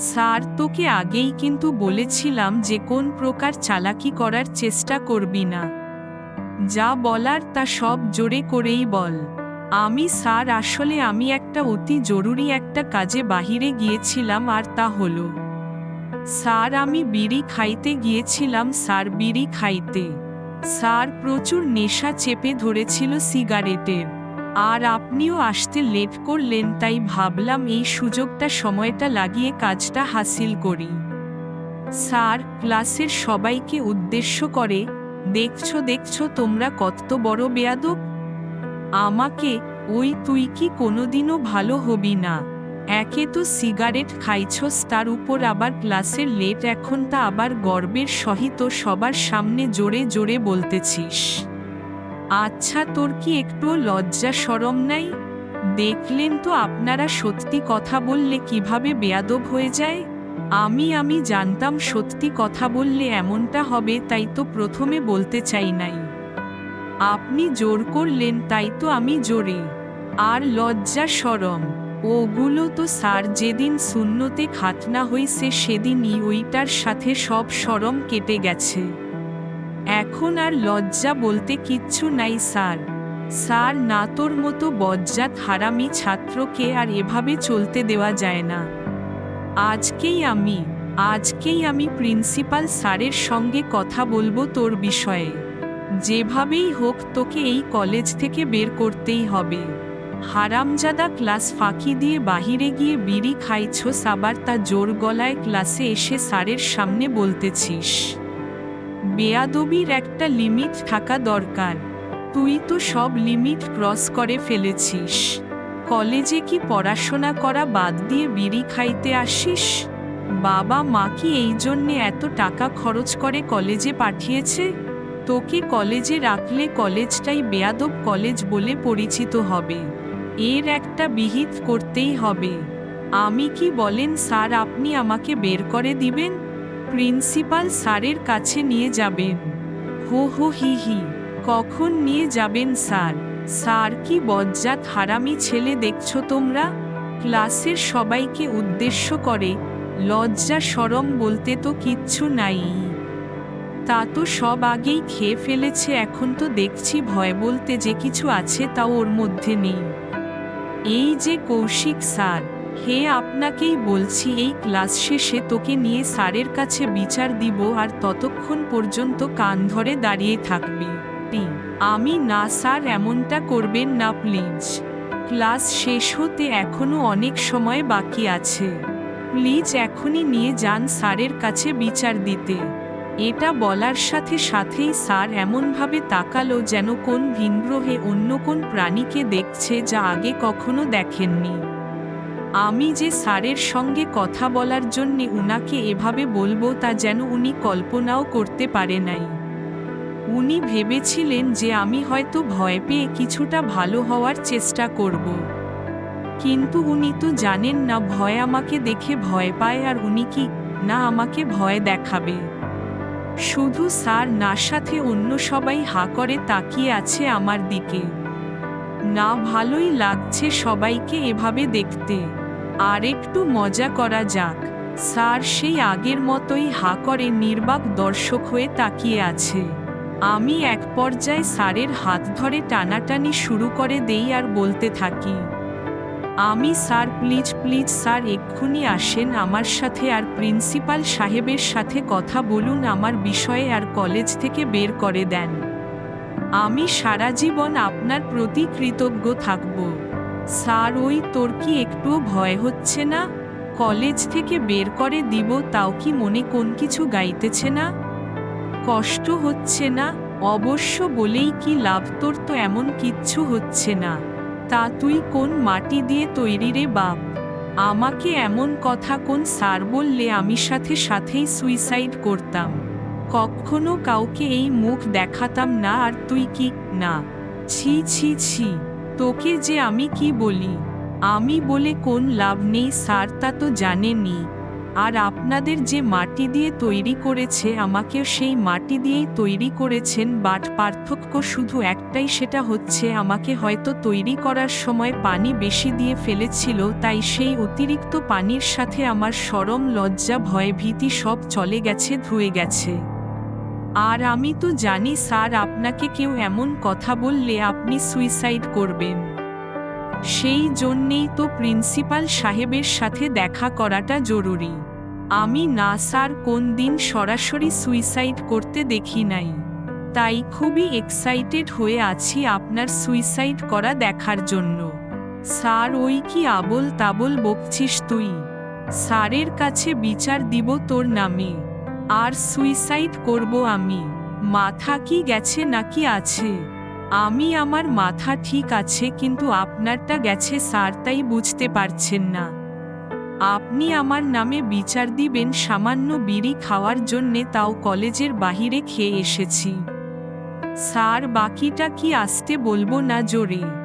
Sir, তোকে আগেই কিন্তু বলেছিলাম যে কোন প্রকার চালাকি করার চেষ্টা করবি না। যা বলার তা সব জোরে করেই বল। আমি স্যার, আসলে আমি একটা অতি জরুরি একটা কাজে বাহিরে গিয়েছিলাম আর তা হলো। স্যার, আমি বিড়ি খাইতে গিয়েছিলাম, স্যার, বিড়ি খাইতে। স্যার, প্রচুর নেশা চেপে ধরেছিল সিগারেটের। আর আপনিও আসতে লেট করলেন, তাই ভাবলাম এই সুযোগটা, সময়টা লাগিয়ে কাজটা হাসিল করি। স্যার, ক্লাসের সবাইকে উদ্দেশ্য করে, দেখছ দেখছ, তোমরা কত বড় বেয়াদব। আমাকে, ওই তুই কি কোনোদিনও ভালো হবি না। একে তো সিগারেট খাইছস তার উপর আবার ক্লাসের লেট, এখন তা আবার গর্বের সহিত সবার সামনে জোরে জোরে বলতেছিস। আচ্ছা তোর কি একটুও লজ্জা সরম নাই? দেখলেন তো আপনারা সত্যি কথা বললে কীভাবে বেয়াদব হয়ে যায়? আমি আমি জানতাম সত্যি কথা বললে এমনটা হবে, তাই তো প্রথমে বলতে চাই নাই। আপনি জোর করলেন, তাই তো আমি জোরে। আর লজ্জা সরম, ওগুলো তো স্যার যেদিন শূন্যতে খাতনা হইছে, সেদিনই ওইটার সাথে সব সরম কেটে গেছে। এখন আর লজ্জা বলতে কিচ্ছু নাই, স্যার। স্যার, না তোর মতো বজ্জাত হারামি ছাত্রকে আর এভাবে চলতে দেওয়া যায় না। আজকেই আমি আজকেই আমি প্রিন্সিপাল স্যারের সঙ্গে কথা বলব তোর বিষয়ে। যেভাবেই হোক, তোকে এই কলেজ থেকে বের করতেই হবে। হারামজাদা ক্লাস ফাঁকি দিয়ে বাহিরে গিয়ে বিড়ি খাইছ, সাবার তা জোর গলায় ক্লাসে এসে স্যারের সামনে বলতেছিস। বেয়াদবির একটা লিমিট থাকা দরকার। তুই তো সব লিমিট ক্রস করে ফেলেছিস। কলেজে কি পড়াশোনা করা বাদ দিয়ে বিড়ি খাইতে আসিস? বাবা মা কি এই জন্যে এত টাকা খরচ করে কলেজে পাঠিয়েছে? তোকে কলেজে রাখলে কলেজটাই বেয়াদব কলেজ বলে পরিচিত হবে। এর একটা বিহিত করতেই হবে। আমি কি বলেন, স্যার, আপনি আমাকে বের করে দিবেন? প্রিন্সিপাল স্যারের কাছে নিয়ে যাবেন। হো হো, হি হি। কখন নিয়ে যাবেন স্যার? স্যার, কি বজ্জাত হারামি ছেলে দেখছ তোমরা? ক্লাসের সবাইকে উদ্দেশ্য করে, লজ্জা সরম বলতে তো কিচ্ছু নাই। তা তো সব আগেই খেয়ে ফেলেছে, এখন তো দেখছি ভয় বলতে যে কিছু আছে তাও ওর মধ্যে নেই। এই যে কৌশিক স্যার হে আপনাকেই বলছি, এই ক্লাস শেষে তোকে নিয়ে স্যারের কাছে বিচার দিব আর ততক্ষণ পর্যন্ত কান ধরে দাঁড়িয়ে থাকবি। আমি না স্যার, এমনটা করবেন না, প্লিজ। ক্লাস শেষ হতে এখনও অনেক সময় বাকি আছে। প্লিজ এখনই নিয়ে যান স্যারের কাছে বিচার দিতে। এটা বলার সাথে সাথেই স্যার এমনভাবে তাকালো যেন কোন ভিনগ্রহে অন্য কোন প্রাণীকে দেখছে যা আগে কখনো দেখেননি। আমি যে স্যারের সঙ্গে কথা বলার জন্যে উনাকে এভাবে বলব তা যেন উনি কল্পনাও করতে পারে নাই। উনি ভেবেছিলেন যে আমি হয়তো ভয় পেয়ে কিছুটা ভালো হওয়ার চেষ্টা করব। কিন্তু উনি তো জানেন না ভয় আমাকে দেখে ভয় পায় আর উনি কি না আমাকে ভয় দেখাবে। শুধু স্যার না, সাথে অন্য সবাই হা করে তাকিয়ে আছে আমার দিকে। না ভালোই লাগছে সবাইকে এভাবে দেখতে। আর একটু মজা করা যাক। স্যার সেই আগের মতোই হা করে নির্বাক দর্শক হয়ে তাকিয়ে আছে। আমি এক পর্যায়ে স্যারের হাত ধরে টানাটানি শুরু করে দেই আর বলতে থাকি, আমি স্যার, প্লিজ প্লিজ, স্যার, এক্ষুনি আসেন আমার সাথে আর প্রিন্সিপাল সাহেবের সাথে কথা বলুন, আমার বিষয়ে আর কলেজ থেকে বের করে দেন। আমি সারা জীবন আপনার প্রতি কৃতজ্ঞ থাকব। স্যার, ওই তোর কি একটুও ভয় হচ্ছে না? কলেজ থেকে বের করে দিব, তাও কি মনে কোন কিছু গাইতেছে না? কষ্ট হচ্ছে না, অবশ্য বলেই কি লাভ, তোর তো এমন কিচ্ছু হচ্ছে না। তা তুই কোন মাটি দিয়ে তৈরি রে বাপ? আমাকে এমন কথা কোন স্যার বললে আমি সাথে সাথেই সুইসাইড করতাম। কখনো কাউকে এই মুখ দেখাতাম না, আর তুই কি? না। ছি ছি ছি। তোকে যে আমি কি বলি? আমি বলে কোন লাভ নেই স্যার তা তো জানেনি আর আপনাদের যে মাটি দিয়ে তৈরি করেছে আমাকেও সেই মাটি দিয়েই তৈরি করেছেন বাট পার্থক্য শুধু একটাই, সেটা হচ্ছে আমাকে হয়তো তৈরি করার সময় পানি বেশি দিয়ে ফেলেছিল, তাই সেই অতিরিক্ত পানির সাথে আমার সরম লজ্জা, ভয় ভীতি সব চলে গেছে, ধুয়ে গেছে। আর আমি তো জানি স্যার আপনাকে কেউ এমন কথা বললে আপনি সুইসাইড করবেন। সেই জন্যেই তো প্রিন্সিপাল সাহেবের সাথে দেখা করাটা জরুরি। আমি না স্যার কোন দিন সরাসরি সুইসাইড করতে দেখি নাই। তাই খুবই এক্সাইটেড হয়ে আছি আপনার সুইসাইড করা দেখার জন্য। স্যার ওই কি আবল তাবল বকছিস তুই? স্যারের কাছে বিচার দিব তোর নামে। আর সুইসাইড করব আমি। মাথা কি গেছে নাকি আছে? আমি আমার মাথা ঠিক আছে কিন্তু আপনারটা গেছে স্যার, তাই বুঝতে পারছেন না। আপনি আমার নামে বিচার দিবেন, সামান্য বিড়ি খাওয়ার জন্যে তাও কলেজের বাহিরে খেয়ে এসেছি। স্যার, বাকিটা কি আসতে বলব না জোরে।